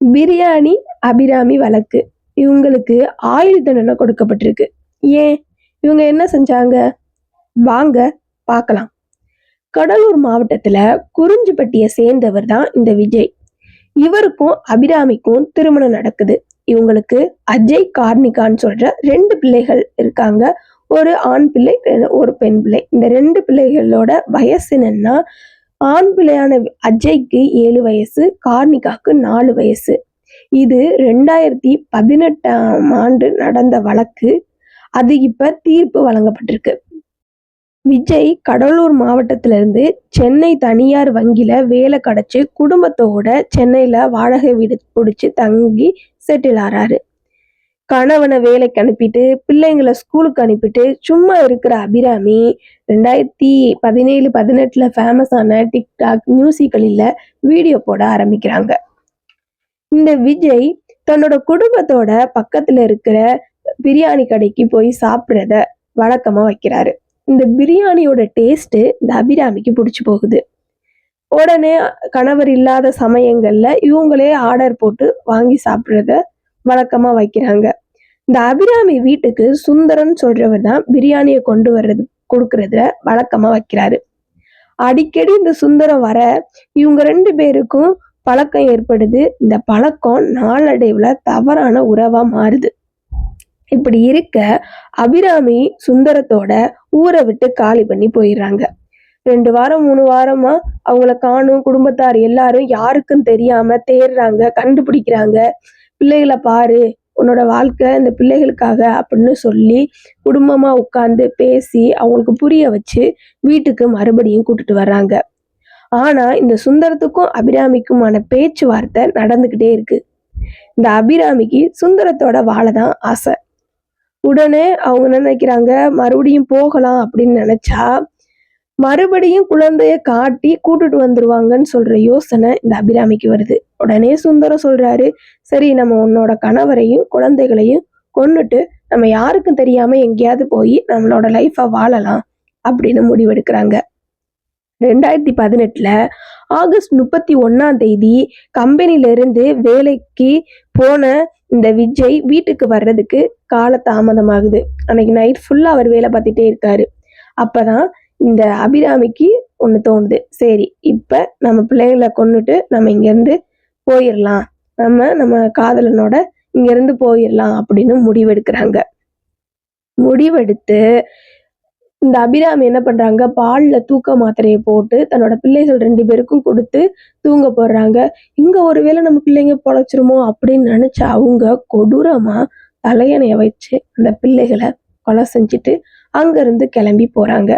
பிரியாணி அபிராமி வழக்கு. இவங்களுக்கு ஆயுள் தண்டனை கொடுக்கப்பட்டிருக்கு. ஏன்? இவங்க என்ன செஞ்சாங்க? வாங்க பார்க்கலாம். கடலூர் மாவட்டத்துல குறிஞ்சிப்பட்டியை சேர்ந்தவர் தான் இந்த விஜய். இவருக்கும் அபிராமிக்கும் திருமணம் நடக்குது. இவங்களுக்கு அஜய் கார்னிகான்னு சொல்ற ரெண்டு பிள்ளைகள் இருக்காங்க. ஒரு ஆண் பிள்ளை ஒரு பெண் பிள்ளை. இந்த ரெண்டு பிள்ளைகளோட வயசு என்னன்னா ஆண் பிள்ளையான அஜய்க்கு ஏழு வயசு கார்னிகாவுக்கு நாலு வயசு. இது ரெண்டாயிரத்தி பதினெட்டாம் ஆண்டு நடந்த வழக்கு. அது இப்ப தீர்ப்பு வழங்கப்பட்டிருக்கு. விஜய் கடலூர் மாவட்டத்திலிருந்து சென்னை தனியார் வங்கியில வேலை கிடச்சி குடும்பத்தோட சென்னையில வாடகை வீடு பிடிச்சி தங்கி செட்டில் ஆறாரு. கணவனை வேலைக்கு அனுப்பிட்டு பிள்ளைங்களை ஸ்கூலுக்கு அனுப்பிட்டு சும்மா இருக்கிற அபிராமி ரெண்டாயிரத்தி பதினேழு பதினெட்டுல ஃபேமஸான டிக்டாக் மியூசிக்கலில் வீடியோ போட ஆரம்பிக்கிறாங்க. இந்த விஜய் தன்னோட குடும்பத்தோட பக்கத்துல இருக்கிற பிரியாணி கடைக்கு போய் சாப்பிட்றத வழக்கமா வைக்கிறாரு. இந்த பிரியாணியோட டேஸ்ட்டு இந்த அபிராமிக்கு பிடிச்சி போகுது. உடனே கணவர் இல்லாத சமயங்களில் இவங்களே ஆர்டர் போட்டு வாங்கி சாப்பிட்றத வழக்கமா வைக்கிறாங்க. இந்த அபிராமி வீட்டுக்கு சுந்தரன் சொல்றவர் தான் பிரியாணியை கொண்டு வர்றது கொடுக்கறத வழக்கமா வைக்கிறாரு. அடிக்கடி இந்த சுந்தரம் வர இவங்க ரெண்டு பேருக்கும் பழக்கம் ஏற்படுது. இந்த பழக்கம் நாளடைவுல தவறான உறவா மாறுது. இப்படி இருக்க அபிராமி சுந்தரத்தோட ஊரை விட்டு காலி பண்ணி போயிடுறாங்க. ரெண்டு வாரம் மூணு வாரமா அவங்கள காணும் குடும்பத்தார் எல்லாரும் யாருக்கும் தெரியாம தேடுறாங்க கண்டுபிடிக்கிறாங்க. பிள்ளைகளை பாரு உன்னோட வாழ்க்கை இந்த பிள்ளைகளுக்காக அப்படின்னு சொல்லி குடும்பமா உட்காந்து பேசி அவங்களுக்கு புரிய வச்சு வீட்டுக்கு மறுபடியும் கூட்டிட்டு வர்றாங்க. ஆனா இந்த சுந்தரத்துக்கும் அபிராமிக்குமான பேச்சுவார்த்தை நடந்துக்கிட்டே இருக்கு. இந்த அபிராமிக்கு சுந்தரத்தோட வாழ தான் ஆசை. உடனே அவங்க நினைக்கிறாங்க மறுபடியும் போகலாம் அப்படின்னு நினைச்சா மறுபடியும் குழந்தைய காட்டி கூட்டுட்டு வந்துருவாங்கன்னு சொல்ற யோசனை இந்த அபிராமிக்கு வருது. உடனே சுந்தரம் சொல்றாரு சரி நம்ம உன்னோட கணவரையும் குழந்தைகளையும் கொன்னுட்டு நம்ம யாருக்கும் தெரியாம எங்கேயாவது போய் நம்மளோட லைஃப வாழலாம் அப்படின்னு முடிவெடுக்கிறாங்க. ரெண்டாயிரத்தி பதினெட்டுல ஆகஸ்ட் முப்பத்தி ஒன்னாம் தேதி கம்பெனில இருந்து வேலைக்கு போன இந்த விஜய் வீட்டுக்கு வர்றதுக்கு கால தாமதமாகுது அன்னைக்கு நைட் ஃபுல்லா அவர் வேலை பார்த்துட்டே இருக்காரு. அப்பதான் இந்த அபிராமிக்கு ஒன்று தோணுது. சரி இப்போ நம்ம பிள்ளைகளை கொண்டுட்டு நம்ம இங்கேருந்து போயிடலாம் நம்ம நம்ம காதலனோட இங்கேருந்து போயிடலாம் அப்படின்னு முடிவெடுக்கிறாங்க. முடிவெடுத்து இந்த அபிராமி என்ன பண்ணுறாங்க பாலில் தூக்க மாத்திரையை போட்டு தன்னோட பிள்ளைகள் ரெண்டு பேருக்கும் கொடுத்து தூங்க போடுறாங்க. இங்கே ஒருவேளை நம்ம பிள்ளைங்க பொழைச்சிருமோ அப்படின்னு நினச்சி அவங்க கொடூரமாக தலையணையை வச்சு அந்த பிள்ளைகளை கொலை செஞ்சுட்டு அங்கேருந்து கிளம்பி போகிறாங்க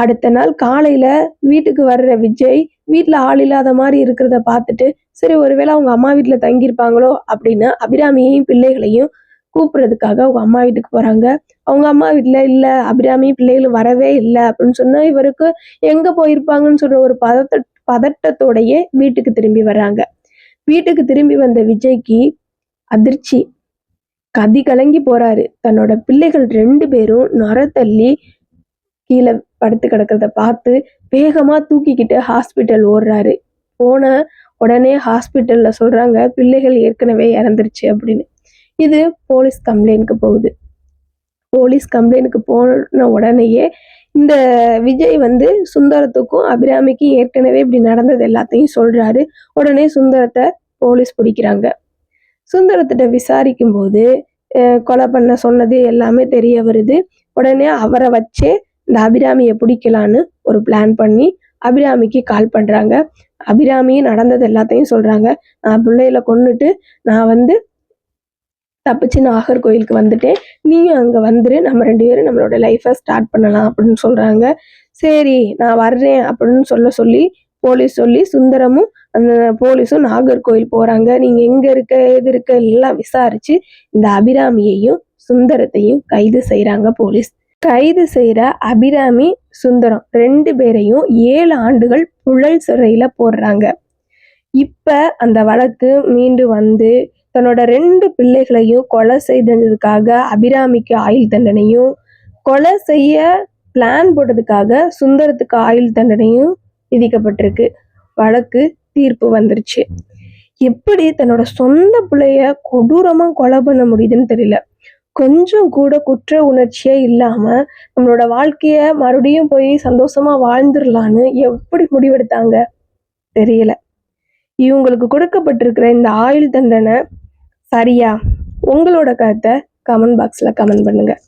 அடுத்த நாள் காலையில வீட்டுக்கு வர்ற விஜய் வீட்டுல ஆள் இல்லாத மாதிரி இருக்கிறத பார்த்துட்டு சரி ஒருவேளை அவங்க அம்மா வீட்டுல தங்கியிருப்பாங்களோ அப்படின்னு அபிராமியையும் பிள்ளைகளையும் கூப்பிடுறதுக்காக அவங்க அம்மா வீட்டுக்கு போறாங்க. அவங்க அம்மா வீட்டுல இல்ல அபிராமியும் பிள்ளைகளும் வரவே இல்லை அப்படின்னு சொன்னா இவருக்கு எங்க போயிருப்பாங்கன்னு சொல்ற ஒரு பதத்த பதட்டத்தோடையே வீட்டுக்கு திரும்பி வர்றாங்க. வீட்டுக்கு திரும்பி வந்த விஜய்க்கு அதிர்ச்சி. கதி கலங்கி போறாரு. தன்னோட பிள்ளைகள் ரெண்டு பேரும் நொர தள்ளி கீழே படுத்து கிடக்கிறத பார்த்து வேகமா தூக்கிக்கிட்டு ஹாஸ்பிட்டல் ஓடுறாரு. போன உடனே ஹாஸ்பிட்டல்ல சொல்றாங்க பிள்ளைகள் ஏற்கனவே இறந்துருச்சு அப்படின்னு. இது போலீஸ் கம்ப்ளைண்ட்க்கு போகுது. போலீஸ் கம்ப்ளைண்ட்டுக்கு போன உடனேயே இந்த விஜய் வந்து சுந்தரத்துக்கும் அபிராமிக்கும் ஏற்கனவே இப்படி நடந்தது எல்லாத்தையும் சொல்றாரு. உடனே சுந்தரத்தை போலீஸ் பிடிக்கிறாங்க. சுந்தரத்திட்ட விசாரிக்கும் போது கொலை பண்ண சொன்னது எல்லாமே தெரிய வருது. உடனே அவரை வச்சே இந்த அபிராமியை பிடிக்கலான்னு ஒரு பிளான் பண்ணி அபிராமிக்கு கால் பண்ணுறாங்க அபிராமியும் நடந்தது எல்லாத்தையும் சொல்கிறாங்க நான் பிள்ளைகளை கொண்டுட்டு நான் வந்து தப்பிச்சு நாகர்கோயிலுக்கு வந்துட்டேன். நீயும் அங்கே வந்துரு. நம்ம ரெண்டு பேரும் நம்மளோட லைஃப்பை ஸ்டார்ட் பண்ணலாம் அப்படின்னு சொல்கிறாங்க சரி நான் வர்றேன் அப்படின்னு சொல்ல சொல்லி போலீஸ் சொல்லி சுந்தரமும் அந்த போலீஸும் நாகர்கோயில் போகிறாங்க நீங்கள் எங்கே இருக்க எது இருக்க எல்லாம் விசாரித்து இந்த அபிராமியையும் சுந்தரத்தையும் கைது செய்கிறாங்க போலீஸ் கைது செய்கிற அபிராமி சுந்தரம் ரெண்டு பேரையும் ஏழு ஆண்டுகள் புழல் சிறையில் போடுறாங்க. இப்போ அந்த வழக்கு மீண்டு வந்து தன்னோட ரெண்டு பிள்ளைகளையும் கொலை செய்ததுக்காக அபிராமிக்கு ஆயுள் தண்டனையும் கொலை செய்ய பிளான் போட்டதுக்காக சுந்தரத்துக்கு ஆயுள் தண்டனையும் விதிக்கப்பட்டிருக்கு. வழக்கு தீர்ப்பு வந்துருச்சு. எப்படி தன்னோட சொந்த பிள்ளைய கொடூரமாக கொலை பண்ண முடியுதுன்னு தெரியல. கொஞ்சம் கூட குற்ற உணர்ச்சியே இல்லாமல் நம்மளோட வாழ்க்கையை மறுபடியும் போய் சந்தோஷமாக வாழ்ந்துடலான்னு எப்படி முடிவெடுத்தாங்க? தெரியல. இவங்களுக்கு கொடுக்கப்பட்டிருக்கிற இந்த ஆயுள் தண்டனை சரியா? உங்களோட கருத்தை கமெண்ட் பாக்ஸில் கமெண்ட் பண்ணுங்கள்